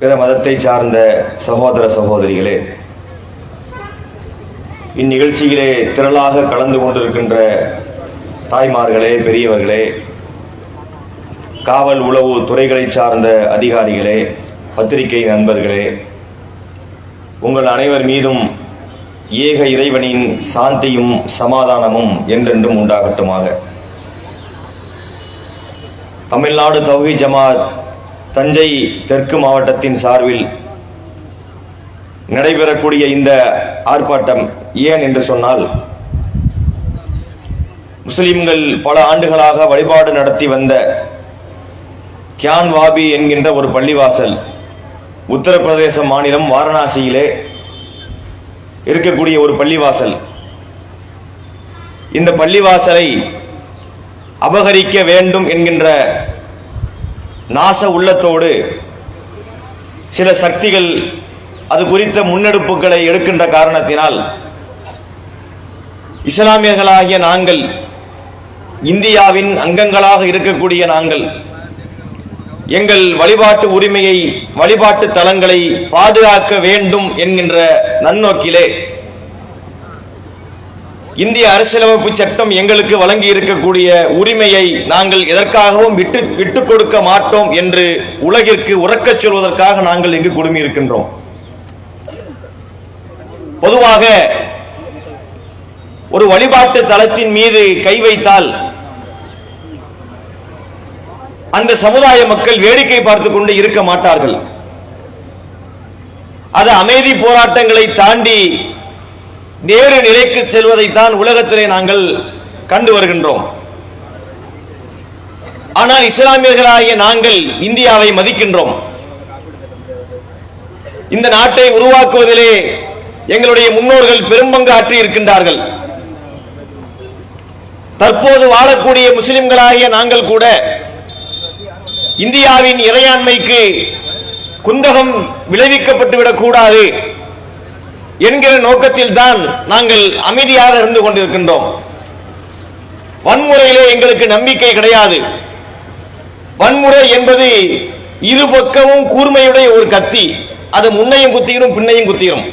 பிற மதத்தை சார்ந்த சகோதர சகோதரிகளே இந்நிகழ்ச்சியிலே திரளாக கலந்து கொண்டிருக்கின்ற தாய்மார்களே பெரியவர்களே காவல் உளவு துறைகளை சார்ந்த அதிகாரிகளே பத்திரிகை நண்பர்களே உங்கள் அனைவர் மீதும் ஏக இறைவனின் சாந்தியும் சமாதானமும் என்றென்றும் உண்டாகட்டுமாக. தமிழ்நாடு தௌஹி ஜமாத் தஞ்சை தெற்கு மாவட்டத்தின் சார்பில் நடைபெறக்கூடிய இந்த ஆர்ப்பாட்டம் ஏன் என்று சொன்னால் முஸ்லிம்கள் பல ஆண்டுகளாக வழிபாடு நடத்தி வந்த கியான் வாபி என்கின்ற ஒரு பள்ளிவாசல் உத்தரப்பிரதேச மாநிலம் வாரணாசியிலே இருக்கக்கூடிய ஒரு பள்ளிவாசல். இந்த பள்ளிவாசலை அபகரிக்க வேண்டும் என்கின்ற நாச உள்ளத்தோடு சில சக்திகள் அது குறித்த முன்னெடுப்புகளை எடுக்கின்ற காரணத்தினால் இஸ்லாமியர்களாகிய நாங்கள் இந்தியாவின் அங்கங்களாக இருக்கக்கூடிய நாங்கள் எங்கள் வழிபாட்டு உரிமையை வழிபாட்டு தலங்களை பாதுகாக்க வேண்டும் என்கின்ற நன்னோக்கிலே இந்திய அரசியலமைப்பு சட்டம் எங்களுக்கு வழங்கி இருக்கக்கூடிய உரிமையை நாங்கள் எதற்காகவும் விட்டு விட்டுக் கொடுக்க மாட்டோம் என்று உலகிற்கு உறக்கச் சொல்வதற்காக நாங்கள் இங்கு குடுமி இருக்கின்றோம். பொதுவாக ஒரு வழிபாட்டு தளத்தின் மீது கை வைத்தால் அந்த சமுதாய மக்கள் வேடிக்கை பார்த்துக் கொண்டு இருக்க மாட்டார்கள். அது அமைதி போராட்டங்களை தாண்டி நேரு நிலைக்கு செல்வதைத்தான் உலகத்திலே நாங்கள் கண்டு வருகின்றோம். ஆனால் இஸ்லாமியர்களாகிய நாங்கள் இந்தியாவை மதிக்கின்றோம். இந்த நாட்டை உருவாக்குவதிலே எங்களுடைய முன்னோர்கள் பெரும்பங்கு ஆற்றி இருக்கின்றார்கள். தற்போது வாழக்கூடிய முஸ்லிம்களாகிய நாங்கள் கூட இந்தியாவின் இறையாண்மைக்கு குந்தகம் விளைவிக்கப்பட்டுவிடக் கூடாது என்கிற நோக்கத்தில் தான் நாங்கள் அமைதியாக இருந்து கொண்டிருக்கின்றோம். வன்முறையிலே எங்களுக்கு நம்பிக்கை கிடையாது. வன்முறை என்பது இரு பக்கமும் கூர்மையுடைய ஒரு கத்தி. அது முன்னையும் குத்திரும் பின்னையும் குத்திரும்.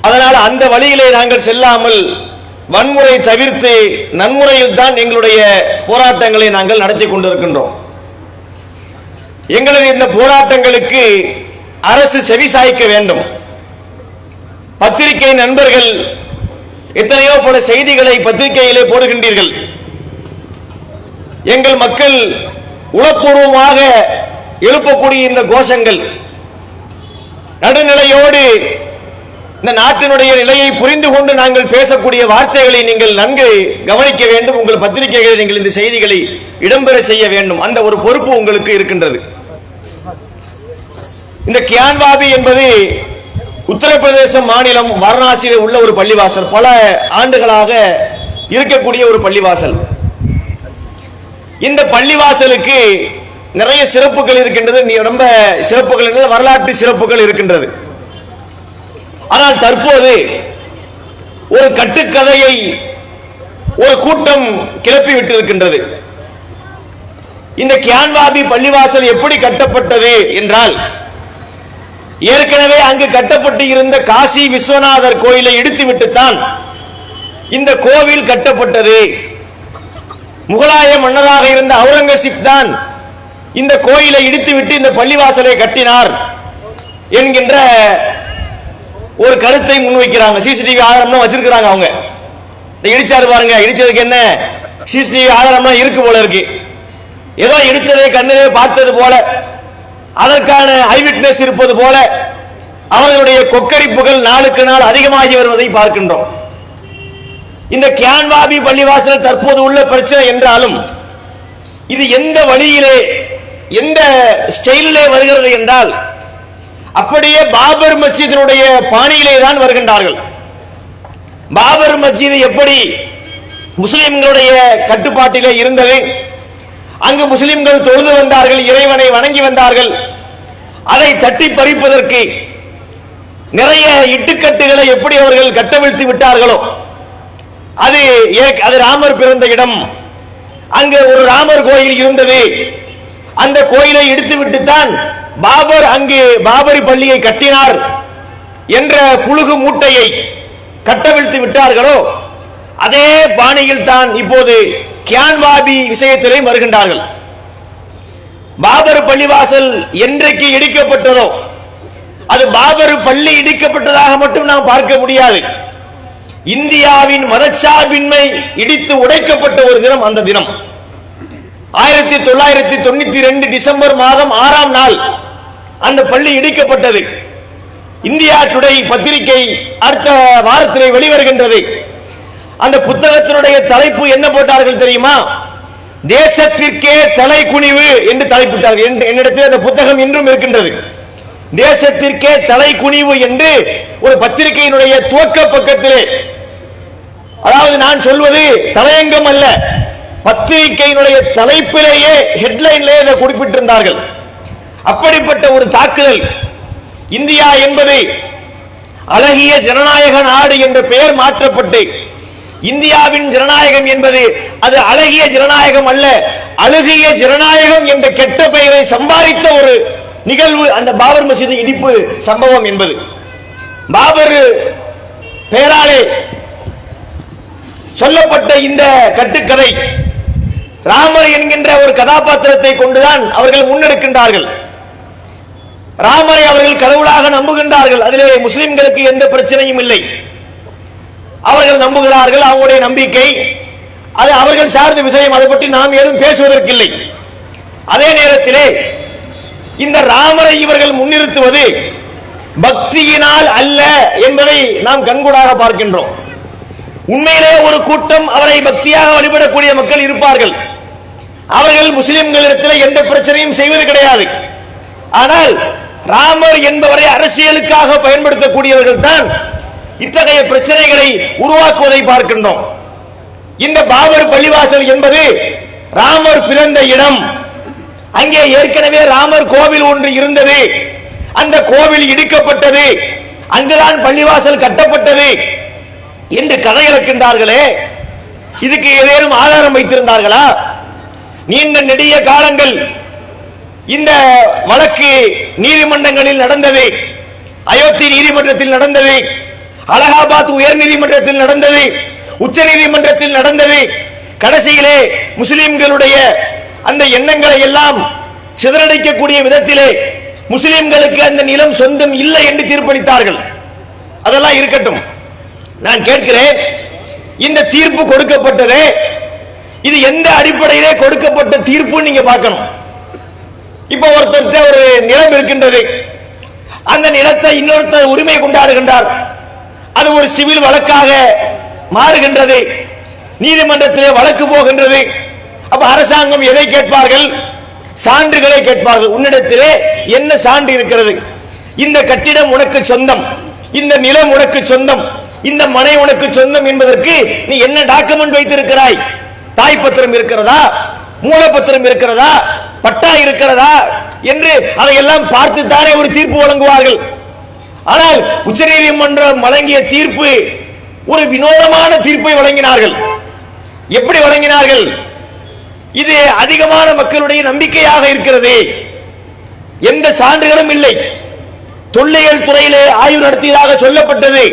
அதனால் அந்த வழியிலே நாங்கள் செல்லாமல் வன்முறை தவிர்த்து நன்முறையில் தான் எங்களுடைய போராட்டங்களை நாங்கள் நடத்தி கொண்டிருக்கின்றோம். எங்களது இந்த போராட்டங்களுக்கு அரசு செவிசாய்க்க வேண்டும். பத்திரிகை நண்பர்கள் எத்தனையோ பல செய்திகளை பத்திரிகையிலே போடுகின்றீர்கள். எங்கள் மக்கள் உளப்பூர்வமாக எழுப்பக்கூடிய இந்த கோஷங்கள் நடுநிலையோடு இந்த நாட்டினுடைய நிலையை புரிந்து கொண்டு நாங்கள் பேசக்கூடிய வார்த்தைகளை நீங்கள் நன்கு கவனிக்க வேண்டும். உங்கள் பத்திரிகைகளை நீங்கள் இந்த செய்திகளை இடம்பெற செய்ய வேண்டும். அந்த ஒரு பொறுப்பு உங்களுக்கு இருக்கின்றது. இந்த கியான்வாபி என்பது உத்தரப்பிரதேச மாநிலம் வாரணாசியில் உள்ள ஒரு பள்ளிவாசல். பல ஆண்டுகளாக இருக்கக்கூடிய ஒரு பள்ளிவாசல். இந்த பள்ளிவாசலுக்கு நிறைய சிறப்புகள் இருக்கின்றது. நீ ரொம்ப சிறப்புகள் இருக்கின்றது, வரலாற்று சிறப்புகள் இருக்கின்றது. ஆனால் தற்போது ஒரு கட்டுக்கதையை ஒரு கூட்டம் கிளப்பி விட்டிருக்கின்றது. இந்த கியான்வாபி பள்ளிவாசல் எப்படி கட்டப்பட்டது என்றால் ஏற்கனவே அங்கு கட்டப்பட்டு இருந்த காசி விஸ்வநாதர் கோயிலை இடித்துவிட்டுத்தான் இந்த கோவில் கட்டப்பட்டது. முகலாய மன்னராக இருந்த அவுரங்கசீப் தான் இந்த கோயிலை இடித்துவிட்டு இந்த பள்ளிவாசலை கட்டினார் என்கின்ற ஒரு கருத்தை முன்வைக்கிறாங்க. சிசிடிவி ஆதாரம்லாம் வச்சிருக்கிறாங்க அவங்க. இடிச்சாரு பாருங்க இடிச்சதுக்கு என்ன? சிசிடிவி ஆதாரம்லாம் இருக்கு போல இருக்கு. ஏதோ எடுத்ததே கண்ணிலே பார்த்தது போல அதற்கான ஐவிட்னஸ் இருப்பது போல அவர்களுடைய கொக்கரிப்புகள் நாளுக்கு நாள் அதிகமாகி வருவதை பார்க்கின்றோம். இந்த கியான்வாபி பள்ளிவாசல் தற்போது உள்ள பிரச்சனை என்றாலும் இது எந்த வழியிலே எந்த ஸ்டைலிலே வருகிறது என்றால் அப்படியே பாபர் மஸ்ஜிதினுடைய பாணியிலே தான் வருகின்றார்கள். பாபர் மஸ்ஜித் எப்படி முஸ்லிம்களுடைய கட்டுப்பாட்டிலே இருந்தது? அங்கு முஸ்லிம்கள் தொழுது வந்தார்கள் இறைவனை வணங்கி வந்தார்கள். அதை தட்டி பறிப்பதற்கு நிறைய இட்டுக்கட்டுகளை எப்படி அவர்கள் கட்டவிழ்த்து விட்டார்களோ அது அது ராமர் பிறந்த இடம். அங்கு ஒரு ராமர் கோயில் இருந்தது. அந்த கோயிலை இடித்து விட்டுத்தான் பாபர் அங்கு பாபரி பள்ளியை கட்டினார் என்ற புழுகு மூட்டையை கட்டவிழ்த்து விட்டார்களோ அதே பாணியில் தான் இப்போது கியான்வாபி விஷயத்திலே வருகின்றார்கள். பாபர் பள்ளிவாசல் என்றைக்கு இடிக்கப்பட்டதோ அது பாபர் பள்ளி இடிக்கப்பட்டதாக மட்டும் நாம் பார்க்க முடியாது. இந்தியாவின் மதச்சார்பின்மை இடித்து உடைக்கப்பட்ட ஒரு தினம் அந்த தினம். ஆயிரத்தி தொள்ளாயிரத்தி தொண்ணூத்தி ரெண்டு டிசம்பர் மாதம் ஆறாம் நாள் அந்த பள்ளி இடிக்கப்பட்டது. இந்தியா டுடே பத்திரிகை அடுத்த வாரத்திலே வெளிவருகின்றது. அந்த புத்தகத்தினுடைய தலைப்பு என்ன போட்டார்கள் தெரியுமா? தேசத்திற்கே தலை குனிவு என்று தலைப்பிட்டார்கள். என்- என்னிடத்தில் அந்த புத்தகம் இன்றும் இருக்கின்றது. தேசத்திற்கே தலை குனிவு என்று ஒரு பத்திரிகையினுடைய துவக்க பக்கத்திலே அதாவது நான் சொல்வது தலையங்கம் அல்ல பத்திரிகையினுடைய தலைப்பிலேயே ஹெட்லைன்லேயே இதை குறிப்பிட்டிருந்தார்கள். அப்படிப்பட்ட ஒரு தாக்குதல் இந்தியா என்பது அழகிய ஜனநாயக நாடு என்ற பெயர் மாற்றப்பட்டு இந்தியாவின் ஜனநாயகம் என்பது அது அழகிய ஜனநாயகம் அல்ல அழுகிய ஜனநாயகம் என்ற கெட்ட பெயரை சம்பாதித்த ஒரு நிகழ்வு அந்த பாபர் மசீது இடிப்பு சம்பவம் என்பது. பாபர் பெயராலே சொல்லப்பட்ட இந்த கட்டுக்கதை ராமர் என்கின்ற ஒரு கதாபாத்திரத்தை கொண்டுதான் அவர்கள் முன்னெடுக்கின்றார்கள். ராமரை அவர்கள் கடவுளாக நம்புகின்றார்கள் அதிலே முஸ்லிம்களுக்கு எந்த பிரச்சனையும் இல்லை. அவர்கள் நம்புகிறார்கள் அவங்களுடைய நம்பிக்கை. அது அவர்கள் சார்ந்த விஷயம் அதை பற்றி நாம் ஏதும் பேசுவதற்கில்லை. அதே நேரத்திலே இந்த ராமரை இவர்கள் முன்னிறுத்துவது பக்தியினால் அல்ல என்பதை நாம் கண்கூடாக பார்க்கின்றோம். உண்மையிலே ஒரு கூட்டம் அவரை பக்தியாக வழிபடக்கூடிய மக்கள் இருப்பார்கள். அவர்கள் முஸ்லிம்களிடத்தில் எந்த பிரச்சனையும் செய்வது கிடையாது. ஆனால் ராமர் என்பவரை அரசியலுக்காக பயன்படுத்தக்கூடியவர்கள் தான் இத்தகைய பிரச்சனைகளை உருவாக்குவதை பார்க்கின்றோம். இந்த பாபர் பள்ளிவாசல் என்பது ராமர் பிறந்த இடம். அங்கே ஏற்கனவே ராமர் கோவில் ஒன்று இருந்தது. அந்த கோவில் இடிக்கப்பட்டது. அங்குதான் பள்ளிவாசல் கட்டப்பட்டது என்று கதை இழக்கின்றார்களே இதுக்கு ஏதேனும் ஆதாரம் வைத்திருந்தார்களா? நீண்ட நெடிய காலங்கள் இந்த வழக்கு நீதிமன்றங்களில் நடந்தது. அயோத்தி நீதிமன்றத்தில் நடந்தது. அலகாபாத் உயர் நீதிமன்றத்தில் நடந்தது உச்ச நீதிமன்றத்தில் நடந்தது. கடைசியிலே முஸ்லிம்களுடைய அந்த எண்ணங்களை எல்லாம் சிதறடிக்கக்கூடிய விதத்திலே முஸ்லிம்களுக்கு அந்த நிலம் சொந்தம் இல்லை என்று தீர்ப்பளித்தார்கள். அதெல்லாம் இருக்கட்டும். நான் கேட்கிறேன் இந்த தீர்ப்பு கொடுக்கப்பட்டது இது எந்த அடிப்படையிலே கொடுக்கப்பட்ட தீர்ப்பு நீங்க பார்க்கணும். இப்ப ஒருத்தர் ஒரு நிலம் இருக்கின்றது. அந்த நிலத்தை இன்னொருத்தர் உரிமை கொண்டாடுகின்றார். அது ஒரு சிவில் வழக்காக மாறுகின்றது. நீதிமன்றத்திலே வழக்கு போகின்றது. அப்ப அரசாங்கம் எதை கேட்பார்கள்? சான்றுகளை கேட்பார்கள். உன்னிடத்திலே என்ன சான்று இருக்கிறது? இந்த கட்டிடம் உனக்கு சொந்தம். இந்த நிலம் உனக்கு சொந்தம். இந்த மனை உனக்கு சொந்தம் என்பதற்கு நீ என்ன டாக்குமெண்ட் வைத்திருக்கிறாய்? தாய் பத்திரம் இருக்கிறதா? மூலப்பத்திரம் இருக்கிறதா? பட்டா இருக்கிறதா? என்று அதையெல்லாம் பார்த்து தானே ஒரு தீர்ப்பு வழங்குவார்கள். ஆனால் உச்சநீதிமன்றம் வழங்கிய தீர்ப்பு ஒரு வினோதமான தீர்ப்பை வழங்கினார்கள். எப்படி வழங்கினார்கள்? இது அதிகமான மக்களுடைய நம்பிக்கையாக இருக்கிறது. எந்த சான்றுகளும் இல்லை. தொல்லியல் துறையிலே ஆய்வு நடத்தியதாக சொல்லப்பட்டது.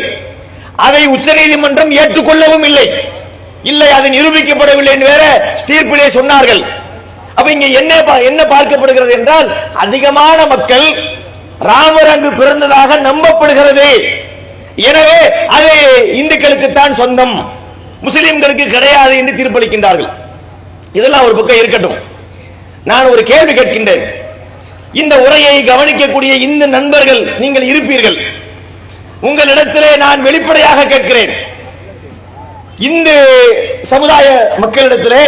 அதை உச்சநீதிமன்றம் ஏற்றுக்கொள்ளவும் இல்லை. இல்லை அது நிரூபிக்கப்படவில்லை என்று வேற தீர்ப்பிலே சொன்னார்கள். அப்ப இங்க என்ன என்ன பார்க்கப்படுகிறது என்றால் அதிகமான மக்கள் ராமர் அங்கு பிறந்ததாக நம்பப்படுகிறது. எனவே அது இந்துக்களுக்கு தான் சொந்தம். முஸ்லிம்களுக்கு கிடையாது என்று தீர்ப்பளிக்கின்றார்கள். இதெல்லாம் ஒரு பக்கம் இருக்கட்டும். நான் ஒரு கேள்வி கேட்கின்றேன். இந்த உரையை கவனிக்கக்கூடிய இந்த நண்பர்கள் நீங்கள் இருப்பீர்கள். உங்களிடத்திலே நான் வெளிப்படையாக கேட்கிறேன். இந்து சமுதாய மக்களிடத்திலே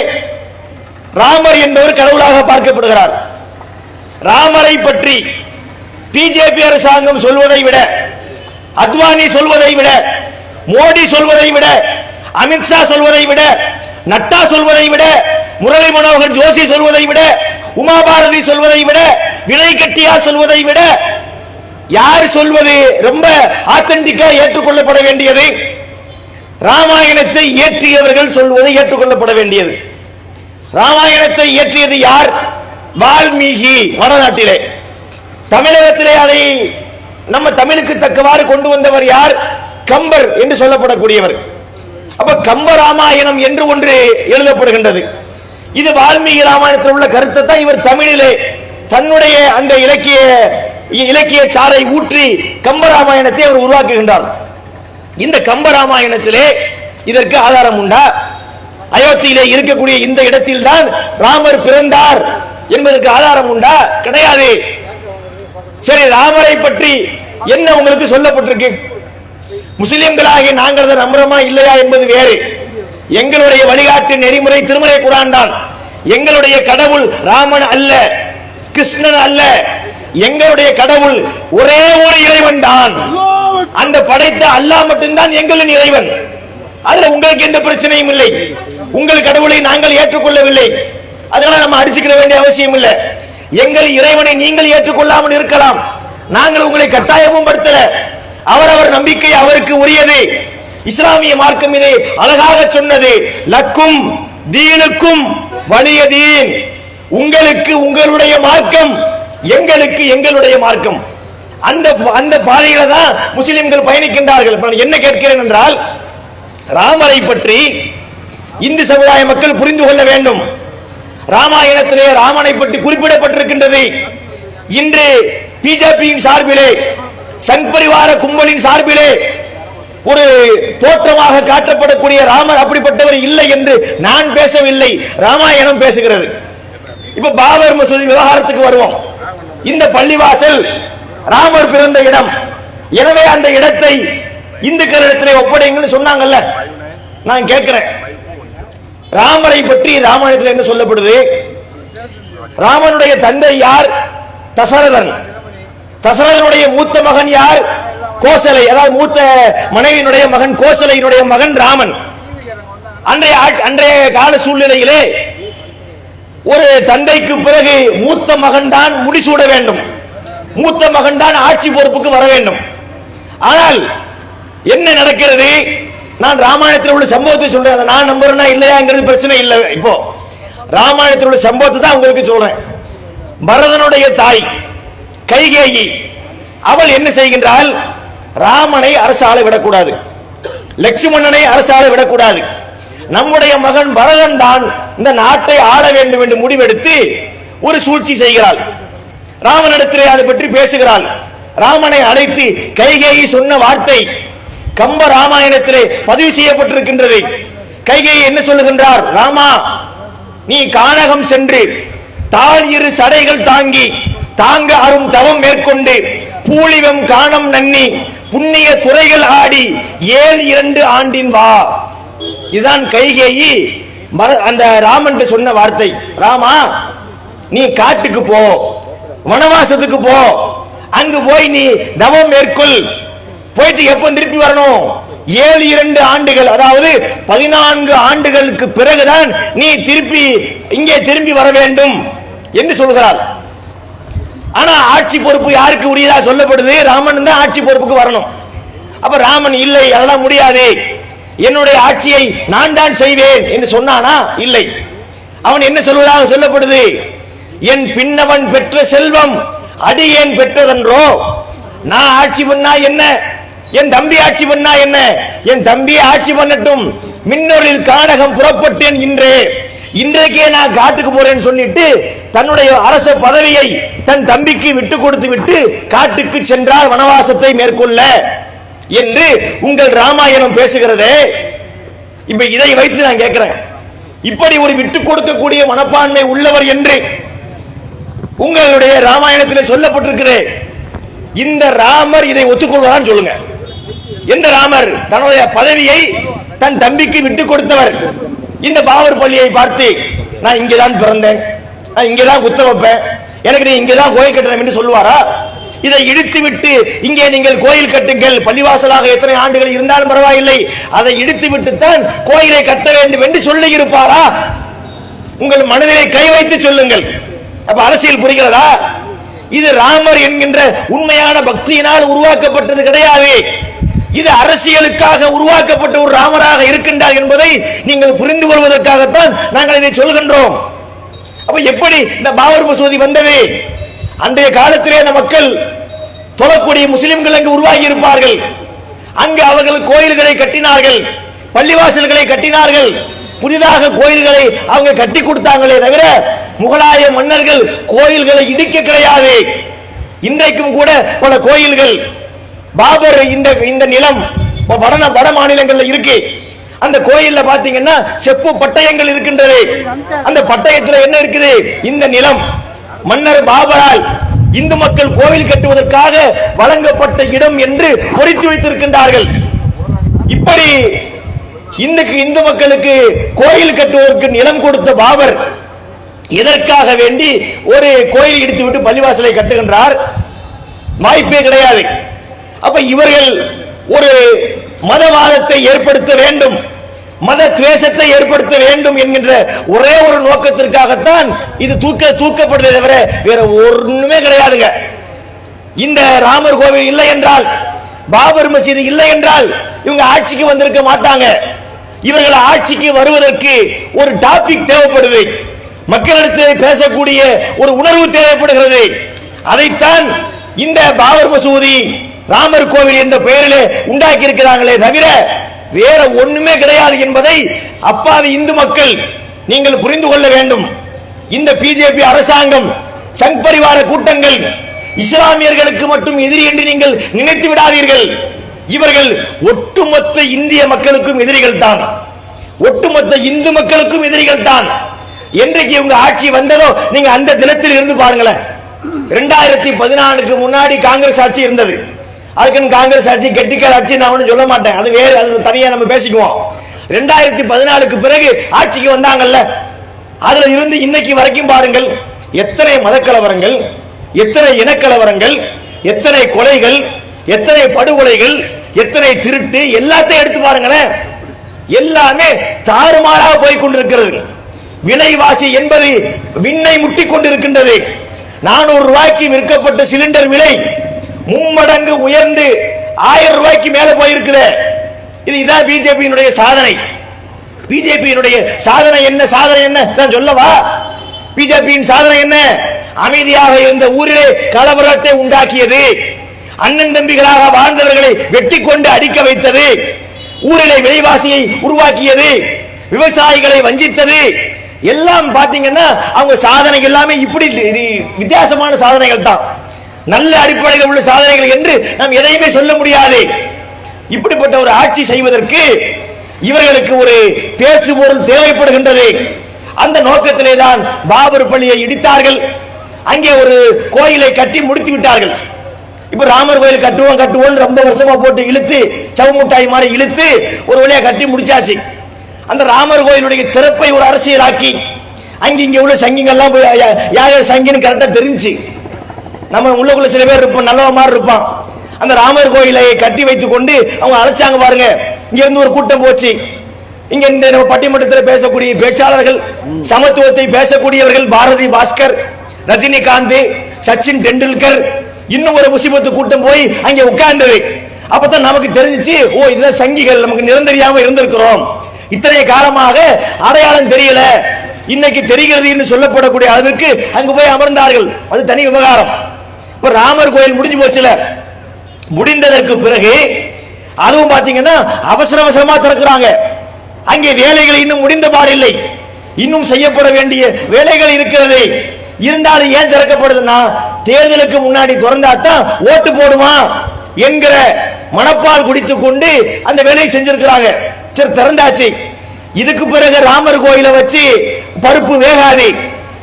ராமர் என்பவர் கடவுளாக பார்க்கப்படுகிறார். ராமரை பற்றி பிஜேபி அரசாங்கம் சொல்வதை விட அத்வானி சொல்வதை விட மோடி சொல்வதை விட அமித்ஷா சொல்வதை விட நட்டா சொல்வதை விட முரளி மனோகர் ஜோஷி சொல்வதை விட உமாபாரதி சொல்வதை விட வினய் கட்டியா சொல்வதை விட யார் சொல்வது ரொம்ப ஆத்தன்டிக்கா ஏற்றுக்கொள்ளப்பட வேண்டியது? ராமாயணத்தை இயற்றியவர்கள் சொல்வது ஏற்றுக்கொள்ளப்பட வேண்டியது. ராமாயணத்தை இயற்றியது யார்? வால்மீகி வடநாட்டிலே தமிழகத்திலே அதை நம்ம தமிழுக்கு தக்கவாறு கொண்டு வந்தவர் யார்? கம்பர் என்று சொல்லப்படக்கூடியவர். அப்ப கம்ப ராமாயணம் என்று ஒன்று எழுதப்படுகின்றது. இது வால்மீகி ராமாயணத்தில் உள்ள கருத்தை தான் இவர் தமிழிலே தன்னுடைய அந்த இலக்கிய இலக்கிய சாறை ஊற்றி கம்ப ராமாயணத்தை அவர் உருவாக்குகின்றார். இந்த கம்ப ராமாயணத்திலே இதற்கு ஆதாரம் உண்டா? அயோத்தியிலே இருக்கக்கூடிய இந்த இடத்தில் தான் ராமர் பிறந்தார் என்பதற்கு ஆதாரம் உண்டா? கிடையாது. சரி ராமரை பற்றி என்ன உங்களுக்கு சொல்லப்பட்டிருக்கு? முஸ்லிம்களாகி நாங்கள் அதை நம்புறோமா இல்லையா என்பது வேறு. எங்களுடைய வழிகாட்டு நெறிமுறை திருமறை குரான் தான். எங்களுடைய கடவுள் ராமன் அல்ல கிருஷ்ணன் அல்ல. எங்களுடைய கடவுள் ஒரே ஒரு இறைவன் தான். அந்த படைத்த அல்லாஹ் மட்டும்தான் எங்களின் இறைவன். அதுல உங்களுக்கு எந்த பிரச்சனையும் இல்லை. உங்கள் கடவுளை நாங்கள் ஏற்றுக்கொள்ளவில்லை. அதனால நம்ம அடிச்சுக்கிற வேண்டிய அவசியம் இல்லை எங்கள் இறைவனை நீங்கள் ஏற்றுக்கொள்ளாமல் இருக்கலாம். நாங்கள் உங்களை கட்டாயமும் படுத்தல. அவரவர் நம்பிக்கை அவருக்கு உரியது. இஸ்லாமிய மார்க்கம் இதை அழகாக சொன்னது லக்கும் தீனுக்கும் வலிய தீன். உங்களுக்கு உங்களுடைய மார்க்கம் எங்களுக்கு எங்களுடைய மார்க்கம். அந்த அந்த பாதையில தான் முஸ்லிம்கள் பயணிக்கின்றார்கள். என்ன கேட்கிறேன் என்றால் ராமரை பற்றி இந்து சமுதாய மக்கள் புரிந்து கொள்ள வேண்டும். ராமாயணத்திலே ராமனை பற்றி குறிப்பிடப்பட்டிருக்கின்றது. இன்று பிஜேபியின் சார்பிலே சங் பரிவார கும்பலின் சார்பிலே ஒரு தோற்றமாக காட்டப்படக்கூடிய ராமர் அப்படிப்பட்டவர் இல்லை என்று நான் பேசவில்லை ராமாயணம் பேசுகிறது. இப்ப பாபர் மசூதி விவகாரத்துக்கு வருவோம். இந்த பள்ளிவாசல் ராமர் பிறந்த இடம். எனவே அந்த இடத்தை இந்துக்களிடத்திலே ஒப்படைங்கன்னு சொன்னாங்கல்ல? நான் கேட்கிறேன். ராமரை பற்றி ராமாயணத்தில் என்ன சொல்லப்படுது? ராமனுடைய தந்தை யார்? தசரதன். தசரதனுடைய மூத்த மகன் யார்? கோசலை. அதாவது மூத்த மனைவியினுடைய மகன் கோசலையினுடைய மகன் ராமன். அன்றைய அன்றைய கால சூழ்நிலையிலே ஒரு தந்தைக்கு பிறகு மூத்த மகன் தான் முடிசூட வேண்டும். மூத்த மகன் தான் ஆட்சி பொறுப்புக்கு வர வேண்டும். ஆனால் என்ன நடக்கிறது? நான் ராமாயணத்தில் உள்ள சம்பவத்தை சொல்றேன். அதை நான் நம்புறேன்னா இல்லையாங்கிறது பிரச்சனை இல்லை. இப்போ ராமாயணத்தில் உள்ள சம்பவத்தை தான் உங்களுக்கு சொல்றேன். பரதனுடைய தாய் கைகேயி அவள் என்ன செய்கின்றாள்? ராமனை அரசாலை விடக்கூடாது. லட்சுமணனை அரசாலை விடக்கூடாது. நம்முடைய மகன் பரதன் தான் இந்த நாட்டை ஆள வேண்டும் என்று முடிவெடுத்து ஒரு சூழ்ச்சி செய்கிறாள். ராமனிடத்திலே அதை பற்றி பேசுகிறாள். ராமனை அழைத்து கைகேயி சொன்ன வார்த்தை கம்ப ராமாயணத்திலே பதிவு செய்யப்பட்டிருக்கின்றது. கைகேயி என்ன சொல்லுகின்றார்? ராமா நீ கானகம் சென்று தாழ் இரு சடைகள் தாங்கி தாங்க அரும் தவம் மேற்கொண்டு பூலிவம் காணம் நன்னி புண்ணிய துறைகள் ஆடி ஏழு இரண்டு ஆண்டின் வா. இதுதான் கைகேயி மர- அந்த ராமன் சொன்ன வார்த்தை. ராமா நீ காட்டுக்கு போ வனவாசத்துக்கு போ. அங்கு போய் நீ தவம் மேற்கொள். போயிட்டு எப்ப திருப்பி வரணும்? ஏழு இரண்டு ஆண்டுகள் அதாவது பதினான்கு ஆண்டுகளுக்கு பிறகுதான் நீ திருப்பி இங்கே திரும்பி வர வேண்டும் என்று சொல்கிறார். ஆனா ஆட்சி பொறுப்பு யாருக்கு உரியதா சொல்லப்படுது? ராமன் தான் ஆட்சி பொறுப்புக்கு வரணும். அப்ப ராமன் இல்லை அதெல்லாம் முடியாது. என்னுடைய ஆட்சியை நான் தான் செய்வேன் என்று சொன்னானா? இல்லை. அவன் என்ன சொல்வதாக சொல்லப்படுது? என் பின்னவன் பெற்ற செல்வம் அடியேன் பெற்றதென்றோ? நான் ஆட்சி பண்ணா என்ன? என் தம்பி ஆட்சி பண்ணா என்ன? என் தம்பி ஆட்சி பண்ணட்டும். மின்னொரில் கானகம் புறப்பட்டேன் இன்றே. இன்றைக்கே நான் காட்டுக்கு போறேன்னு சொல்லிட்டு தன்னுடைய அரச பதவியை தன் தம்பிக்கு விட்டு கொடுத்து விட்டு காட்டுக்கு சென்றார் வனவாசத்தை மேற்கொள்ள. என்று உங்கள் ராமாயணம் பேசுகிறதே. இப்ப இதை வைத்து நான் கேட்கிறேன். இப்படி ஒரு விட்டு கொடுக்கக்கூடிய மனப்பான்மை உள்ளவர் என்று உங்களுடைய ராமாயணத்தில் சொல்லப்பட்டிருக்கிறேன் இந்த ராமர் இதை ஒத்துக்கொள்வாரான்னு சொல்லுங்க. எந்த ராமர் தன்னுடைய பதவியை தன் தம்பிக்கு விட்டு கொடுத்தவர். இந்த பாவர் பள்ளியை பார்த்து நான் இங்கேதான் பிறந்தேன். நான் இங்கேதான் குத்த வைப்பேன். எனக்கு நீ இங்கேதான் கோயில் கட்டணும் என்று சொல்லுவாரா? இதை இடித்து விட்டு இங்கே நீங்கள் கோயில் கட்டுங்கள். பள்ளிவாசலாக எத்தனை ஆண்டுகள் இருந்தாலும் பரவாயில்லை. அதை இடித்து விட்டுத்தான் கோயிலை கட்ட வேண்டும் என்று சொல்லி இருப்பாரா உங்கள் மனதிலே கை வைத்து சொல்லுங்கள். அப்ப அரசியல் புரிகிறதா? இது ராமர் என்கின்ற உண்மையான பக்தியினால் உருவாக்கப்பட்டது கிடையாது. இது அரசியலுக்காக உருவாக்கப்பட்ட ஒரு ராமராக இருக்கின்றார் என்பதை நீங்கள் புரிந்து கொள்வதற்காகத்தான் நாங்கள் இதை சொல்கின்றோம். அப்ப எப்படி இந்த பாபர் மசூதி வந்தது? அன்றைய காலத்திலே அந்த மக்கள் தொழக்கூடிய முஸ்லிம்கள் அங்கு உருவாகி இருப்பார்கள். அங்கு அவர்கள் கோயில்களை கட்டினார்கள் பள்ளிவாசல்களை கட்டினார்கள். புதிதாக கோயில்களை அவங்க கட்டி கொடுத்தாங்களே தவிர முகலாய மன்னர்கள் கோயில்களை இடிக்க கிடையாது. இன்றைக்கும் கூட பல கோயில்கள் பாபர் இந்த இந்த நிலம் வட வட மாநிலங்கள்ல இருக்கு. அந்த கோயில்ல பாத்தீங்கன்னா செப்பு பட்டயங்கள் இருக்கின்றது. அந்த பட்டயத்துல என்ன இருக்குது? இந்த நிலம். மன்னர் பாபரால் இந்து மக்கள் கோவில் கட்டுவதற்காக வழங்கப்பட்ட இடம் என்று பொறித்து வைத்திருக்கின்றார்கள் இப்படி இந்துக்கு இந்து மக்களுக்கு கோயில் கட்டுவதற்கு நிலம் கொடுத்த பாபர் இதற்காக வேண்டி ஒரு கோயில் இடித்து விட்டு பள்ளிவாசலை கட்டுகின்றார்? வாய்ப்பே கிடையாது. அப்ப இவர்கள் ஒரு மதவாதத்தை ஏற்படுத்த வேண்டும் மத துவேஷத்தை ஏற்படுத்த வேண்டும் என்கின்ற ஒரே ஒரு நோக்கத்திற்காகத்தான் இது தூக்க தூக்கப்படுதே தவிர வேற ஒண்ணுமே கிடையாதுங்க. இந்த ராமர் கோவில் இல்லை என்றால் பாபர் மசீது இல்லை என்றால் இவங்க ஆட்சிக்கு வந்திருக்க மாட்டாங்க. இவர்கள் ஆட்சிக்கு வருவதற்கு ஒரு டாபிக் தேவைப்படுது. மக்களிடத்தில் பேசக்கூடிய ஒரு உணர்வு தேவைப்படுகிறது. அதைத்தான் இந்த பாபர் மசூதி ராமர் கோவில் என்ற பெயரிலே உண்டாக்கி இருக்கிறாங்களே தவிர வேற ஒண்ணுமே கிடையாது என்பதை அப்பாவி இந்து மக்கள் நீங்கள் புரிந்து கொள்ள வேண்டும். இந்த பிஜேபி அரசாங்கம் சங் பரிவார கூட்டங்கள் இஸ்லாமியர்களுக்கு மட்டும் எதிரி என்று நீங்கள் நினைத்து விடாதீர்கள். இவர்கள் ஒட்டுமொத்த இந்திய மக்களுக்கும் எதிரிகள் தான். ஒட்டுமொத்த இந்து மக்களுக்கும் எதிரிகள் தான். என்றைக்கு இவங்க ஆட்சி வந்ததோ நீங்க அந்த தினத்தில் இருந்து பாருங்களேன். ரெண்டாயிரத்தி பதினாலுக்கு முன்னாடி காங்கிரஸ் ஆட்சி இருந்தது. அதுக்குன்னு காங்கிரஸ் ஆட்சி கெட்டிக்கார ஆட்சி நான் ஒன்றும் சொல்ல மாட்டேன். அது வேறு அது தனியாக நம்ம பேசிக்குவோம். ரெண்டாயிரத்தி பதினாலுக்கு பிறகு ஆட்சிக்கு வந்தாங்கல்ல. அதுல இருந்து இன்னைக்கு வரைக்கும் பாருங்கள் எத்தனை மதக்கலவரங்கள் எத்தனை இனக்கலவரங்கள் எத்தனை கொலைகள் எத்தனை படுகொலைகள் எத்தனை திருட்டு எல்லாத்தையும் எடுத்து பாருங்களேன். எல்லாமே தாறுமாறாக போய் கொண்டிருக்கிறது. விலைவாசி என்பது விண்ணை முட்டிக் கொண்டிருக்கின்றது. நானூறு ரூபாய்க்கு விற்கப்பட்ட சிலிண்டர் விலை மும்மடங்கு உயர்ந்து ஆயிரம் ரூபாய்க்கு மேல போயிருக்குது. இது இதான் பிஜேபியினுடைய சாதனை. பிஜேபியினுடைய சாதனை என்ன சாதனை என்ன? சொல்லவா? பிஜேபியின் சாதனை என்ன? அமைதியாக இருந்த ஊரிலே கலவரத்தை உண்டாக்கியது. அண்ணன் தம்பிகளாக வாழ்ந்தவர்களை வெட்டி கொண்டு அடிக்க வைத்தது. ஊரிலே விலைவாசியை உருவாக்கியது. விவசாயிகளை வஞ்சித்தது. எல்லாம் பாத்தீங்கன்னா அவங்க சாதனை எல்லாமே இப்படி வித்தியாசமான சாதனைகள் தான் நல்ல அடிப்படையில் உள்ள சாதனைகள் என்று நாம் எதையுமே சொல்ல முடியாது. இப்படிப்பட்ட ஒரு ஆட்சி செய்வதற்கு இவர்களுக்கு ஒரு பேசுபொருள் தேவைப்படுகின்றது. அந்த நோக்கத்திலே தான் பாபர் பள்ளியை இடித்தார்கள். அங்கே ஒரு கோயிலை கட்டி முடித்து விட்டார்கள். இப்ப ராமர் கோயில் கட்டுவோம் கட்டுவோம் ரொம்ப வருஷமா போட்டு இழுத்து சவுமுட்டாய் மாதிரி இழுத்து ஒரு வழியா கட்டி முடிச்சாச்சு. அந்த ராமர் கோயிலுடைய திறப்பை ஒரு அரசியலாக்கி அங்க இங்க உள்ள சங்கிங்கெல்லாம் போய் யார் சங்கின்னு கரெக்டா தெரிஞ்சு. நம்ம உள்ளுக்குள்ள சில பேர் இருப்போம் நல்லவ மாதிரி இருப்பான். அந்த ராமர் கோயிலை கட்டி வைத்துக் கொண்டு அவங்க அழைச்சாங்க பாருங்க. இங்க இருந்து ஒரு கூட்டம் போச்சு. இங்க இந்த நம்ம பட்டிமன்றத்தில் பேசக்கூடிய பேச்சாளர்கள் சமத்துவத்தை பேசக்கூடியவர்கள் பாரதி பாஸ்கர் ரஜினிகாந்த் சச்சின் டெண்டுல்கர். இன்னும் ஒரு முசிபத்து கூட்டம் போய் அங்கே உட்கார்ந்தது. அப்பதான் நமக்கு தெரிஞ்சிச்சு ஓ இதுதான் சங்கிகள் நமக்கு நிரந்தரியாம இருந்திருக்கிறோம். இத்தனை காலமாக அடையாளம் தெரியல. இன்னைக்கு தெரிகிறது என்று சொல்லப்படக்கூடிய அளவிற்கு அங்கு போய் அமர்ந்தார்கள். அது தனி விவகாரம். இப்ப ராமர் கோயில் முடிஞ்சு போச்சுல. முடிந்ததற்கு பிறகு அதுவும் பாத்தீங்கன்னா அவசர அவசரமா திறக்கிறாங்க. அங்கே வேலைகள் இன்னும் முடிந்த பாடில்லை இன்னும் செய்யப்பட வேண்டிய வேலைகள் இருக்கிறது. இருந்தாலும் ஏன் திறக்கப்படுதுன்னா தேர்தலுக்கு முன்னாடி திறந்தாதான் ஓட்டு போடுவான் என்கிற மனப்பால் குடித்து கொண்டு அந்த வேலையை செஞ்சிருக்கிறாங்க. சரி திறந்தாச்சு. இதுக்கு பிறகு ராமர் கோயிலை வச்சு பருப்பு வேகாது.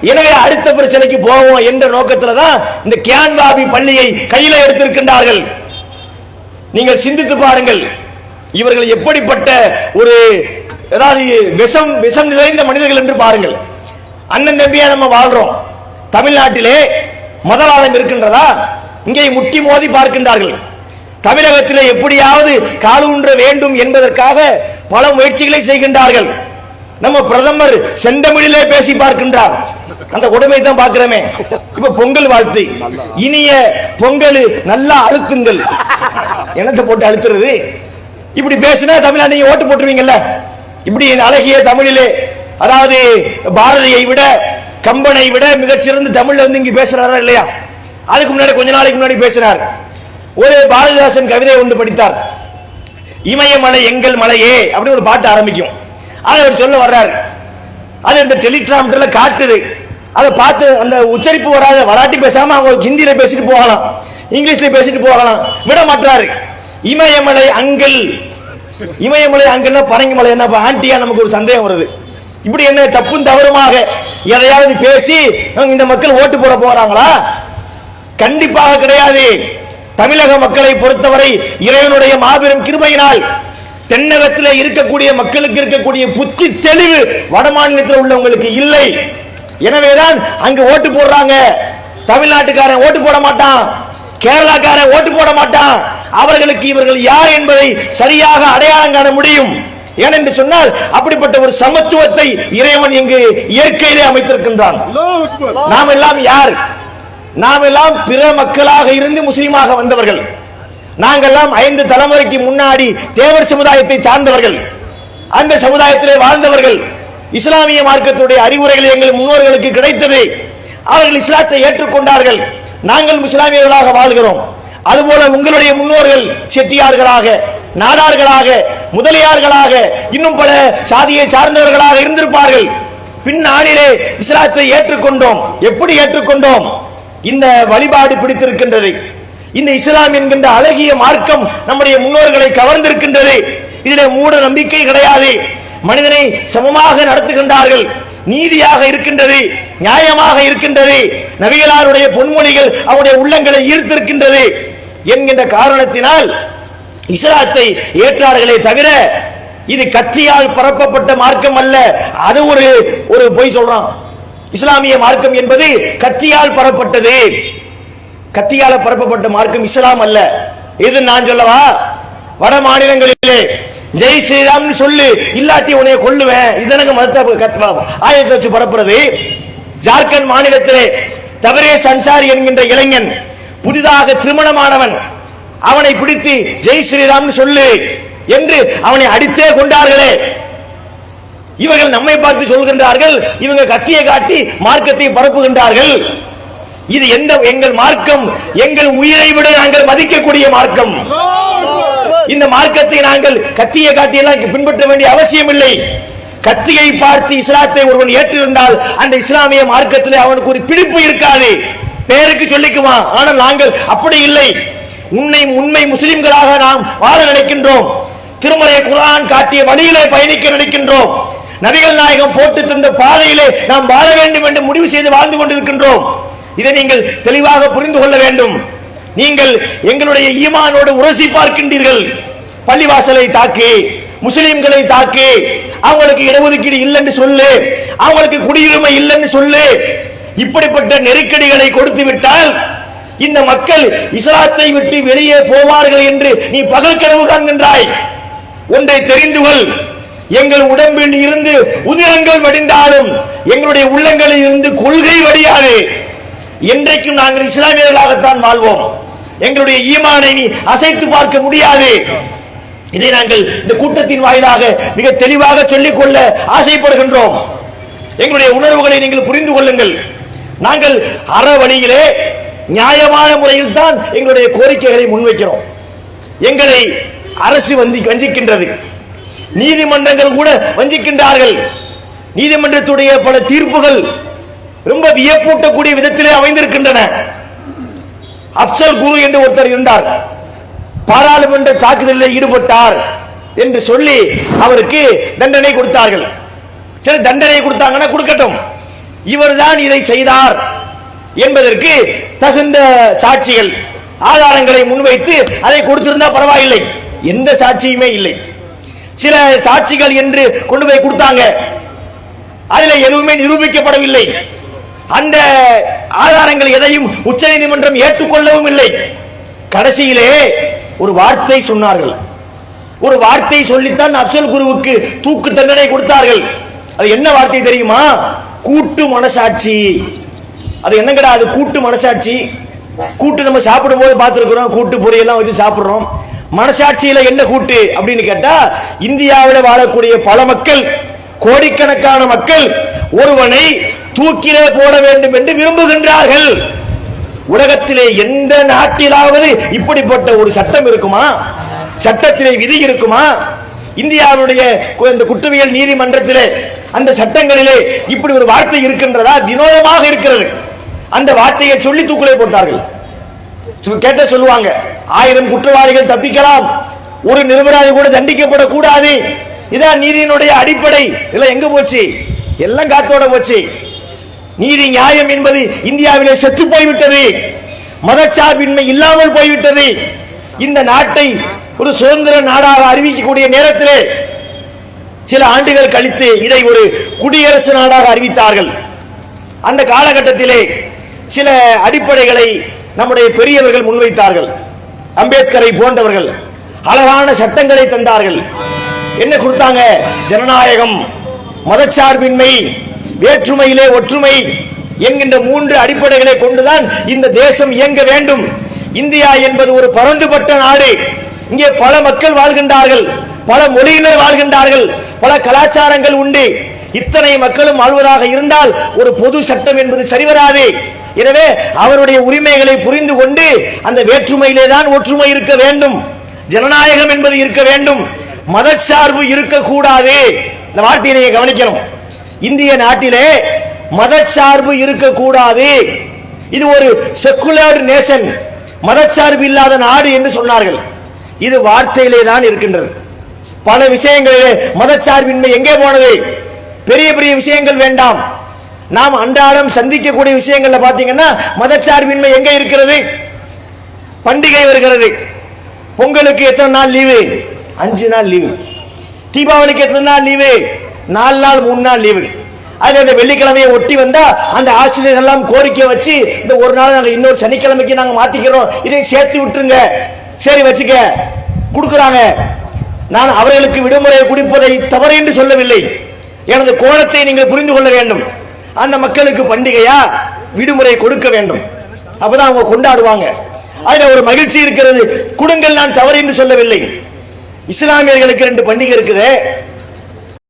எனவே அடுத்த பிரச்சனைக்கு போவோம் என்ற நோக்கத்தில் தான் இந்த கியான்வாபி பள்ளியை கையில எடுத்திருக்கின்றார்கள். நீங்கள் சிந்தித்து பாருங்கள். இவர்கள் எப்படிப்பட்ட ஒரு ஏதாவது விஷம் விஷம் நிறைந்த மனிதர்கள் என்று பாருங்கள். அண்ணன் தம்பியா நம்ம வாழ்றோம். தமிழ்நாட்டிலே முதலாளம் இருக்கின்றதா? இங்கே முட்டி மோதி பார்க்கின்றார்கள். தமிழகத்திலே எப்படியாவது காலூன்ற வேண்டும் என்பதற்காக பல முயற்சிகளை செய்கின்றார்கள். நம்ம பிரதமர் செந்தமிழிலே பேசி பார்க்கின்றார். அந்த உடமை தான் பாக்குறமே இப்ப பொங்கல் வாழ்த்து. இனிய பொங்கல் நல்லா அழுத்துங்கள். என்னத்தை போட்டு அழுத்துறது? இப்படி பேசினா தமிழ்நாடு நீங்க ஓட்டு போட்டுருவீங்கல்ல? இப்படி அழகிய தமிழிலே அதாவது பாரதியை விட கம்பனை விட மிகச்சிறந்த தமிழ்ல வந்து இங்க பேசுறாரா இல்லையா? அதுக்கு முன்னாடி கொஞ்ச நாளைக்கு முன்னாடி பேசினார். ஒரு பாரதிதாசன் கவிதை ஒன்று படித்தார். இமயமலை எங்கள் மலையே அப்படின்னு ஒரு பாட்டு ஆரம்பிக்கும். அதை அவர் சொல்ல வர்றாரு. அது இந்த டெலிகிராம்ல காட்டுது. அதை பார்த்து அந்த உச்சரிப்பு வராத வராட்டி பேசாம அவங்க ஹிந்தியில பேசிட்டு போகலாம் இங்கிலீஷ்ல பேசிட்டு போகலாம். விட மாட்டாரு இமயமலை அங்கல். இமயமலை அங்கன்னா பரங்கிமலை என்ன ஆண்டியா நமக்கு ஒரு சந்தேகம் வருது. இப்படி என்ன தப்பும் தவறுமாக எதையாவது பேசி அவங்க இந்த மக்கள் ஓட்டு போட போறாங்களா? கண்டிப்பாக கிடையாது. தமிழக மக்களை பொறுத்தவரை இறைவனுடைய மாபெரும் கிருபையினால் தென்னகத்தில் இருக்கக்கூடிய மக்களுக்கு இருக்கக்கூடிய புத்தி தெளிவு வட மாநிலத்தில் உள்ளவங்களுக்கு இல்லை. எனவேதான் அங்க ஓட்டு போடுறாங்க. தமிழ்நாட்டுக்காரன் ஓட்டு போட மாட்டான். கேரளாக்காரன் ஓட்டு போட மாட்டான். அவர்களுக்கு இவர்கள் யார் என்பதை சரியாக அடையாளம் காண முடியும். ஏனென்று சொன்னால் அப்படிப்பட்ட ஒரு சமத்துவத்தை இறைவன் இங்கு இயற்கையிலே அமைத்திருக்கின்றான். நாம் எல்லாம் யார்? நாம் எல்லாம் பிற மக்களாக இருந்து முஸ்லீமாக வந்தவர்கள். நாங்கெல்லாம் ஐந்து தலைமுறைக்கு முன்னாடி தேவர் சமுதாயத்தை சார்ந்தவர்கள். அந்த சமுதாயத்திலே வாழ்ந்தவர்கள். இஸ்லாமிய மார்க்கத்துடைய அறிவுரைகள் எங்கள் முன்னோர்களுக்கு கிடைத்தது. அவர்கள் இஸ்லாத்தை ஏற்றுக்கொண்டார்கள். நாங்கள் இஸ்லாமியர்களாக வாழ்கிறோம். அதுபோல உங்களுடைய முன்னோர்கள் செட்டியார்களாக நாடார்களாக முதலியார்களாக இன்னும் பல சாதியை சார்ந்தவர்களாக இருந்திருப்பார்கள். பின்னாளிலே இஸ்லாத்தை ஏற்றுக்கொண்டோம். எப்படி ஏற்றுக்கொண்டோம்? இந்த வழிபாடு பிடித்திருக்கின்றது. இந்த இஸ்லாம் என்கின்ற அழகிய மார்க்கம் நம்முடைய முன்னோர்களை கவர்ந்திருக்கின்றது. இதில் மூட நம்பிக்கை கிடையாது. மனிதனை சமமாக நடத்துகின்றார்கள். நீதியாக இருக்கின்றது நியாயமாக இருக்கின்றது நபிகளாருடைய பொன்மொழிகள் அவருடைய உள்ளங்களை ஈர்த்திருக்கின்றது என்கின்ற காரணத்தினால் இஸ்லாத்தை ஏற்றார்களே தவிர இது கத்தியால் பரப்பப்பட்ட மார்க்கம் அல்ல. அது ஒரு ஒரு பொய் சொல்றான். இஸ்லாமிய மார்க்கம் என்பது கத்தியால் பரப்பப்பட்டது. கத்தியால பரப்பப்பட்ட மார்க்கம் இஸ்லாம் அல்ல. இது நான் சொல்லவா? வட மாநிலங்களிலே ஜெய் ஸ்ரீராம்னு சொல்லு இல்லாட்டி உன்னைய இது இதனங்க மதத்தை ஆயத்தை வச்சு பரப்புறது ஜார்க்கண்ட் மாநிலத்திலே தவறே அன்சாரி என்கின்ற இளைஞன் புதிதாக திருமணமானவன் அவனை பிடித்து ஜெய் ஸ்ரீராம்னு சொல்லு என்று அவனை அடித்தே கொண்டார்களே. இவர்கள் நம்மை பார்த்து சொல்கின்றார்கள் இவங்க கத்தியை காட்டி மார்க்கத்தை பரப்புகின்றார்கள். இது எந்த எங்கள் மார்க்கம் எங்கள் உயிரை விட நாங்கள் மதிக்கக்கூடிய மார்க்கம். இந்த மார்க்கத்தை நாங்கள் கத்தியை காட்டியெல்லாம் பின்பற்ற வேண்டிய அவசியம் இல்லை கத்தியை பார்த்து இஸ்லாத்தை ஒருவன் ஏற்றிருந்தால் அந்த இஸ்லாமிய மார்க்கத்தில் அவனுக்கு ஒரு பிடிப்பு இருக்காது. பேருக்கு சொல்லிக்குமா? ஆனால் நாங்கள் அப்படி இல்லை. உன்னை உண்மை முஸ்லிம்களாக நாம் வாழ நினைக்கின்றோம். திருமலை குரான் காட்டிய வழியிலே பயணிக்க நினைக்கின்றோம். நபிகள் நாயகம் போட்டு தந்த பாதையிலே நாம் வாழ வேண்டும் என்று முடிவு செய்து வாழ்ந்து கொண்டிருக்கின்றோம். இதை நீங்கள் தெளிவாக புரிந்து கொள்ள வேண்டும். நீங்கள் எங்களுடைய ஈமானோடு உரசி பார்க்கின்றீர்கள். பள்ளிவாசலை தாக்கி முஸ்லிம்களை தாக்கி அவங்களுக்கு இடஒதுக்கீடு இல்லைன்னு சொல்லு அவங்களுக்கு குடியுரிமை இல்லைன்னு சொல்லு இப்படிப்பட்ட நெருக்கடிகளை கொடுத்து விட்டால் இந்த மக்கள் இஸ்லாத்தை விட்டு வெளியே போவார்கள் என்று நீ பகல் கனவு காண்கின்றாய். ஒன்றை தெரிந்து கொள் எங்கள் உடம்பில் இருந்து உதிரங்கள் வடிந்தாலும் எங்களுடைய உள்ளங்களில் இருந்து கொள்கை வடியாது. என்றைக்கும் நாங்கள் இஸ்லாமியர்களாகத்தான் வாழ்வோம். எங்களுடைய ஈமானை நீ அசைத்து பார்க்க முடியாது. இதை நாங்கள் இந்த கூட்டத்தின் வாயிலாக மிக தெளிவாக சொல்லிக் கொள்ள ஆசைப்படுகின்றோம். எங்களுடைய உணர்வுகளை நீங்கள் புரிந்து கொள்ளுங்கள். நாங்கள் அற வழியிலே நியாயமான முறையில் தான் எங்களுடைய கோரிக்கைகளை முன்வைக்கிறோம். எங்களை அரசு வந்தி வஞ்சிக்கின்றது. நீதிமன்றங்கள் கூட வஞ்சிக்கின்றார்கள். நீதிமன்றத்துடைய பல தீர்ப்புகள் ரொம்ப வியப்பூட்டக்கூடிய விதத்திலே அமைந்திருக்கின்றன. அப்சல் குரு என்று ஒருத்தர் இருந்தார். பாராளுமன்ற தாக்குதலில் ஈடுபட்டார் என்று சொல்லி அவருக்கு தண்டனை கொடுத்தார்கள். சரி தண்டனை கொடுத்தாங்கன்னா கொடுக்கட்டும். இவர்தான் இதை செய்தார் என்பதற்கு தகுந்த சாட்சிகள் ஆதாரங்களை முன்வைத்து அதை கொடுத்திருந்தா பரவாயில்லை. எந்த சாட்சியுமே இல்லை. சில சாட்சிகள் என்று கொண்டு போய் கொடுத்தாங்க. அதில் எதுவுமே நிரூபிக்கப்படவில்லை. அந்த ஆதாரங்கள் எதையும் உச்சநீதிமன்றம் ஏற்றுக்கொள்ளவும் இல்லை. கடைசியிலே ஒரு வார்த்தை சொன்னார்கள். ஒரு வார்த்தை சொல்லித்தான் அப்சல் குருவுக்கு தூக்கு தண்டனை கொடுத்தார்கள். அது என்ன வார்த்தை தெரியுமா? கூட்டு மனசாட்சி. அது என்னங்கடா அது கூட்டு மனசாட்சி? கூட்டு நம்ம சாப்பிடும் போது பார்த்துருக்குறோம் கூட்டு பொரியெல்லாம் வச்சு சாப்பிடுறோம். மனசாட்சியில என்ன கூட்டு அப்படின்னு கேட்டா இந்தியாவில் வாழக்கூடிய பல மக்கள் கோடிக்கணக்கான மக்கள் ஒருவனை தூக்கிலே போட வேண்டும் என்று விரும்புகின்றார்கள். உலகத்திலே எந்த நாட்டிலாவது இப்படிப்பட்ட ஒரு சட்டம் இருக்குமா? சட்டத்திலே விதி இருக்குமா? இந்தியாவுடைய கு- இந்த குற்றவியல் நீதிமன்றத்திலே அந்த சட்டங்களிலே இப்படி ஒரு வார்த்தை இருக்கின்றதா? வினோதமாக இருக்கிறது. அந்த வார்த்தையை சொல்லி தூக்கிலே போட்டார்கள். கேட்ட சொல்லுவாங்க ஆயிரம் குற்றவாளிகள் தப்பிக்கலாம். ஒரு நிரபராதி கூட தண்டிக்கப்படக்கூடாது. இதான் நீதியினுடைய அடிப்படை. இதெல்லாம் எங்க போச்சு? எல்லாம் காத்தோட போச்சு. நீதி நியாயம் என்பது இந்தியாவிலே செத்து போய்விட்டது. மதச்சார்பின்மை இல்லாமல் போய்விட்டது. இந்த நாட்டை ஒரு சுதந்திர நாடாக அறிவிக்கக்கூடிய நேரத்திலே சில ஆண்டுகள் கழித்து இதை ஒரு குடியரசு நாடாக அறிவித்தார்கள். அந்த காலகட்டத்திலே சில அடிப்படைகளை நம்முடைய பெரியவர்கள் முன்வைத்தார்கள். அம்பேத்கரை போன்றவர்கள் அழகான சட்டங்களை தந்தார்கள். என்ன கொடுத்தாங்க? ஜனநாயகம் மதச்சார்பின்மை வேற்றுமையிலே ஒற்றுமை என்கின்ற மூன்று அடிப்படைகளை கொண்டுதான் இந்த தேசம் இயங்க வேண்டும். இந்தியா என்பது ஒரு பரந்துபட்ட நாடு. இங்கே பல மக்கள் வாழ்கின்றார்கள் பல மொழியினர் வாழ்கின்றார்கள் பல கலாச்சாரங்கள் உண்டு. இத்தனை மக்களும் வாழ்வதாக இருந்தால் ஒரு பொது சட்டம் என்பது சரிவராது. எனவே அவருடைய உரிமைகளை புரிந்து கொண்டு அந்த வேற்றுமையிலே தான் ஒற்றுமை இருக்க வேண்டும். ஜனநாயகம் என்பது இருக்க வேண்டும். மதச்சார்பு இருக்கக்கூடாது. இந்த வார்த்தையை நீங்க கவனிக்கணும். இந்திய நாட்டிலே மதச்சார்பு இருக்கக்கூடாது. இது ஒரு செக்குலர் நேஷன் மதச்சார்பு இல்லாத நாடு என்று சொன்னார்கள். இது வார்த்தையிலே தான் இருக்கின்றது. பல விஷயங்களிலே மதச்சார்பின்மை எங்கே போனது? பெரிய பெரிய விஷயங்கள் வேண்டாம். நாம் அன்றாடம் சந்திக்கக்கூடிய விஷயங்கள்ல பாத்தீங்கன்னா மதச்சார்பின்மை எங்க இருக்கிறது? பண்டிகை வருகிறது. பொங்கலுக்கு எத்தனை நாள் லீவு? அஞ்சு நாள் லீவு. தீபாவளிக்கு எத்தனை நாள் லீவு? நாலு நாள் மூணு நாள் லீவு அது அந்த வெள்ளிக்கிழமையை ஒட்டி வந்தா அந்த ஆசிரியர் எல்லாம் கோரிக்கை வச்சு இந்த ஒரு நாள் நாங்கள் இன்னொரு சனிக்கிழமைக்கு நாங்கள் மாத்திக்கிறோம். இதை சேர்த்து விட்டுருங்க. சரி வச்சுக்க. கொடுக்குறாங்க. நான் அவர்களுக்கு விடுமுறை கொடுப்பதை தவறு என்று சொல்லவில்லை. எனது கோணத்தை நீங்கள் புரிந்து கொள்ள வேண்டும். அந்த மக்களுக்கு பண்டிகையா? விடுமுறை கொடுக்க வேண்டும். அப்பதான் அவங்க கொண்டாடுவாங்க. அதுல ஒரு மகிழ்ச்சி இருக்கிறது. கொடுங்கள் நான் தவறு என்று சொல்லவில்லை. இஸ்லாமியர்களுக்கு ரெண்டு பண்டிகை இருக்குது.